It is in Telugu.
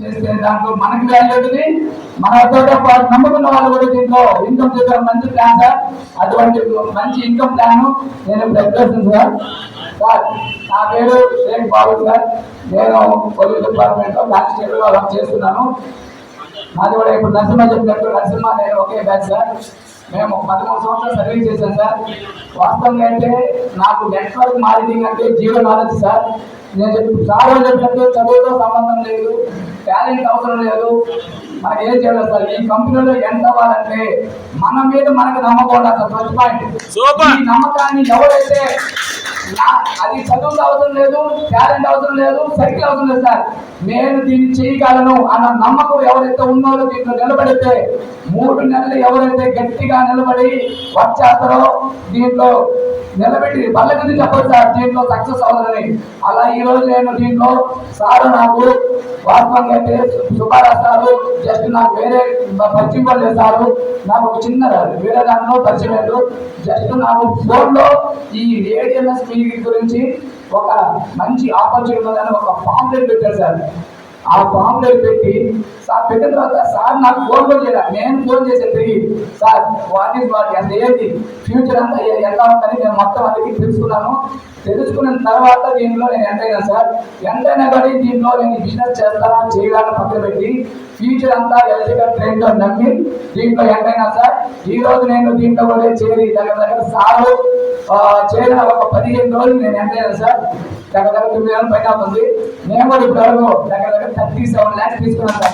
చేస్తే దాంట్లో మనకి వాల్యూ మనతో పాటు నమ్ముకున్న వాళ్ళు కూడా దీంట్లో ఇన్కమ్ చేసే మంచి ప్లాన్ సార్ అటువంటి మంచి ఇన్కమ్ ప్లాన్ నేను ప్రకటిస్తాను సార్ సార్ నా పేరు షేక్ బాబు సార్ నేను పోలీస్ డిపార్ట్మెంట్లో కానిస్టేబుల్గా వర్క్ చేస్తున్నాను. మాది కూడా ఇప్పుడు నరసింహ చెప్పినట్టు నరసింహ నేను ఒకే బ్యాచ్ సార్ మేము పదమూడు సంవత్సరాలు సర్వీస్ చేశాం సార్ వాస్తవంగా అంటే నాకు నెట్వర్క్ మార్కెటింగ్ అంటే జీవో నాలెడ్జ్ సార్ నేను చెప్పి సార్ చెప్పినట్టు చదువుతో సంబంధం లేదు టాలెంట్ అవసరం లేదు. మనకి ఏం చేయాలి సార్? ఈ కంపెనీలో ఎంత అవ్వాలంటే మన మీద మనకు నమ్మకం ఉండాలి సార్ ఫస్ట్ పాయింట్. ఈ నమ్మకాన్ని ఎవరైతే అది చదువు అవసరం లేదు టాలెంట్ అవసరం లేదు సైకిల్ అవసరం లేదు సార్. నేను దీన్ని చేయగలను అన్న నమ్మకం ఎవరైతే ఉన్నారో దీంట్లో నిలబడితే మూడు నెలలు ఎవరైతే గట్టిగా నిలబడి వర్క్ చేస్తారో దీంట్లో నిలబెట్టి బల్ల మీద చెప్పదు సార్ దీంట్లో సక్సెస్ అవ్వాలని అలా ఈ రోజు నేను దీంట్లో సార్ నాకు వాస్తవంగా అయితే సుబ్బారావు సారు జస్ట్ నాకు వేరే పరిచయం కూడా లేదు సారు. నాకు ఒక చిన్న వేరే దాంట్లో పరిచయం లేదు. జస్ట్ నాకు ఫోన్లో ఈ ఏడిఎంఎస్ మీటింగ్ గురించి ఒక మంచి ఆపర్చునిటీ ఉందని ఒక పాంప్లెట్ పెట్టారు సార్. ఆ పాంప్లెట్ పెట్టి సార్ పెట్టిన తర్వాత సార్ నాకు ఫోన్ కూడా చేయలేదు నేను ఫోన్ చేసే తిరిగి సార్ వాట్ ఈస్ వాట్ ఎంత ఏంటి? ఫ్యూచర్ అంతా ఎంత ఎలా ఉందని నేను మొత్తం అందరికీ తెలుసుకున్నాను. తెలుసుకున్న తర్వాత దీనిలో నేను ఎంతైనా సార్ ఎంతైనా కానీ దీంట్లో నేను బిజినెస్ చేస్తానా చేయాలని పక్కన పెట్టి ఫ్యూచర్ అంతా ఎలక్ట్రికల్ ట్రైన్లో నమ్మి దీంట్లో ఎంతైనా సార్ ఈ రోజు నేను దీంట్లో కూడా చేరి దగ్గర దగ్గర సారు చేరిన ఒక పదిహేను రోజులు నేను ఎంతైనా సార్ దగ్గర దగ్గర తొమ్మిది వేల పైన అవుతుంది నేను కూడా ఇప్పుడు దగ్గర దగ్గర థర్టీ సెవెన్ ల్యాక్స్ తీసుకున్నాను